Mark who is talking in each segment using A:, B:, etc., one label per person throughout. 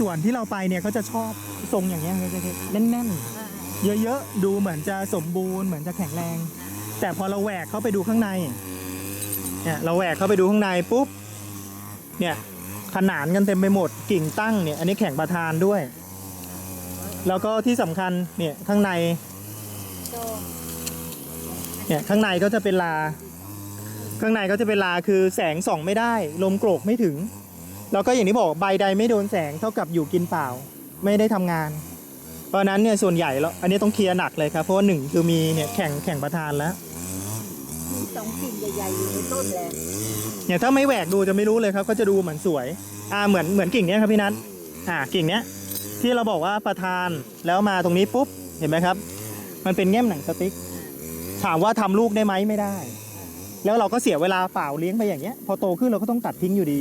A: ส่วนที่เราไปเนี่ยเขาจะชอบทรงอย่างเงี้ยเขาจะแน่นๆ เยอะๆ ดูเหมือนจะสมบูรณ์เหมือนจะแข็งแรง แต่พอเราแหวกเข้าไปดูข้างในเนี่ยเราแหวกเข้าไปดูข้างในปุ๊บเนี่ยขนานกันเต็มไปหมดกิ่งตั้งเนี่ยอันนี้แข็งประธานด้วย แล้วก็ที่สำคัญเนี่ยข้างในเนี่ยข้างในก็จะเป็นลา ข้างในก็จะเป็นลาคือแสงส่องไม่ได้ ลมโกรกไม่ถึง แล้วก็อย่างที่บอกใบใดไม่โดนแสงเท่ากับอยู่กินเปล่า ไม่ได้ทำงาน เพราะฉะนั้นเนี่ยส่วนใหญ่แล้วอันนี้ต้องเคลียร์หนักเลยครับ เพราะว่าหนึ่งคือมีเนี่ยแข่งแข่งประธานแล้ว
B: มีสองกิ่งใหญ่ๆอยู่ในต้นแหละ
A: เนี่ยถ้าไม่แหวกดูจะไม่รู้เลยครับ ก็จะดูเหมือนสวย อ่าเหมือนเหมือนกิ่งเนี้ยครับพี่นัทอ่ากิ่งเนี้ยที่เราบอกว่าประธานแล้วมาตรงนี้ปุ๊บเห็นไหมครับ มันเป็นแง่มหนังสติ๊กถามว่าทำลูกได้ไหมไม่ได้ แล้วเราก็เสียเวลาเปล่าเลี้ยงไปอย่างเงี้ย พอโตขึ้นเราก็ต้องตัดทิ้งอยู่ดี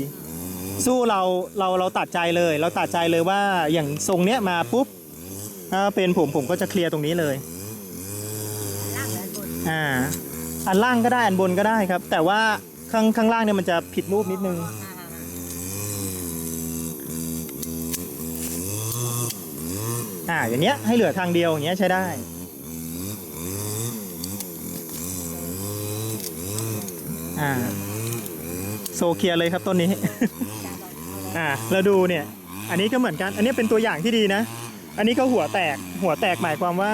A: สู้เราเราเราตัดใจเลย เราตัดใจเลยว่าอย่างทรงเนี้ยมาปุ๊บถ้าเป็นผมผมก็จะเคลียร์ตรงนี้เลย
B: ล่างและบน
A: อ่าอันล่างก็ได้อันบนก็ได้ครับ แต่ว่าข้างข้างล่างเนี่ยมันจะผิดรูปนิดนึง อ่าอย่างเงี้ยให้เหลือทางเดียวอย่างเงี้ยใช้ได้ อ่า โซเคลียร์เลยครับต้นนี้ อ่าเราดูเนี่ย อันนี้ก็เหมือนกัน อันนี้เป็นตัวอย่างที่ดีนะ อันนี้ก็หัวแตก หัวแตกหมายความว่า